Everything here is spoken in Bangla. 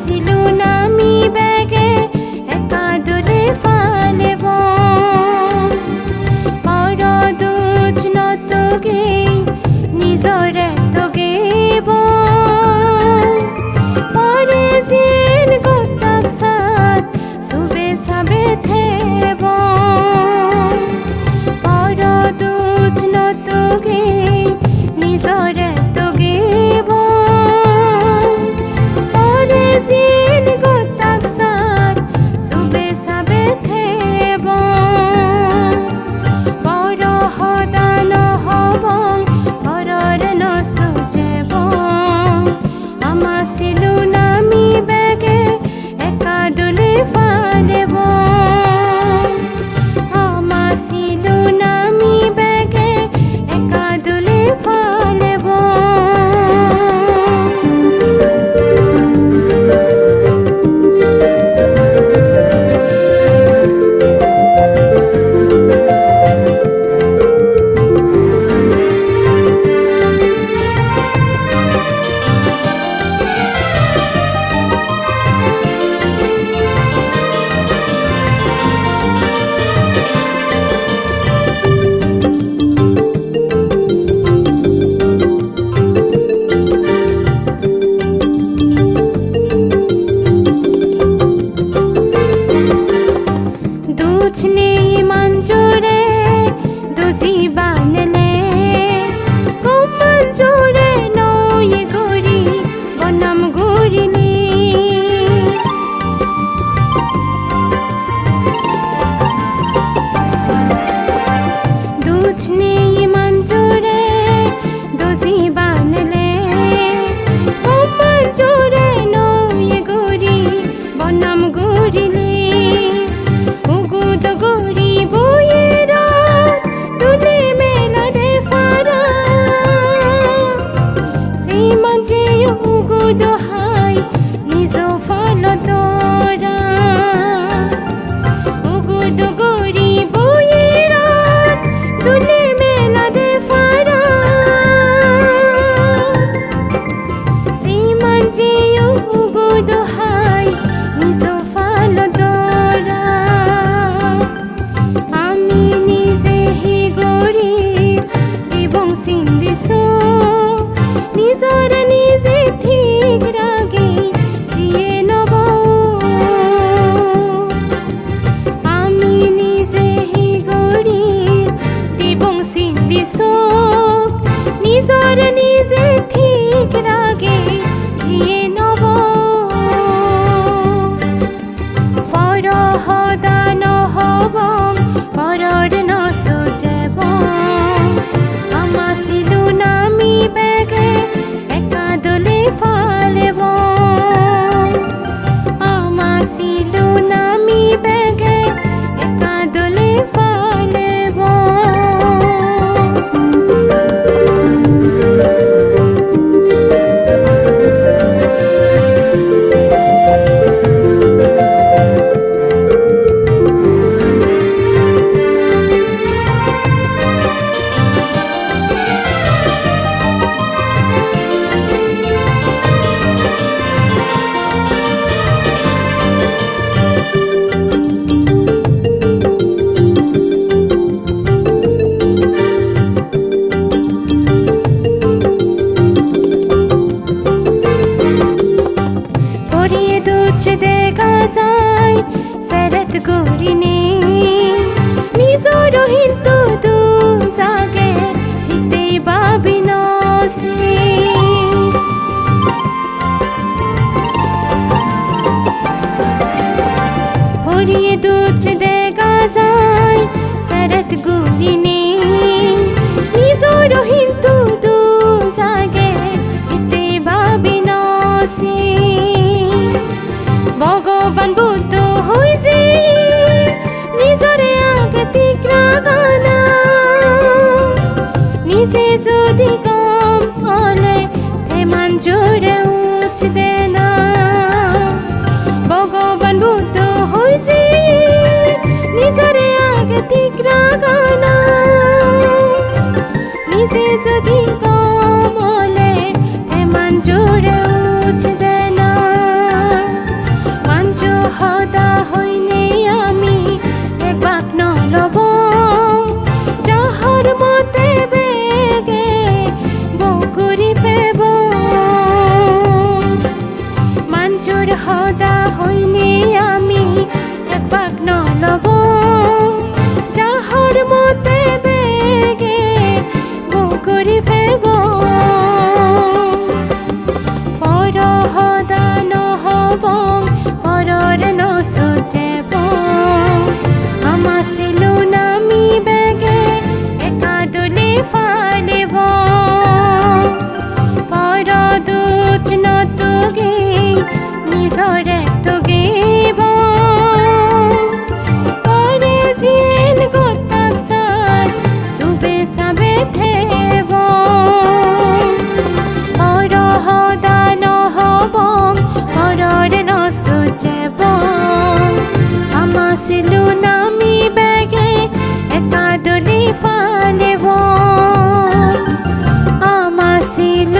ছিল না আমি ব্যাগে iszok, mi যায় সরত গোরিনে নিজ রহিন্ত বাঁচতে না ভগবান ভূত হয়েছে নিজরে আগে ঠিক রাখা না নিজে যদি সদা ছিল নামি ব্যাগে একা দলি ফালে আমার ছিল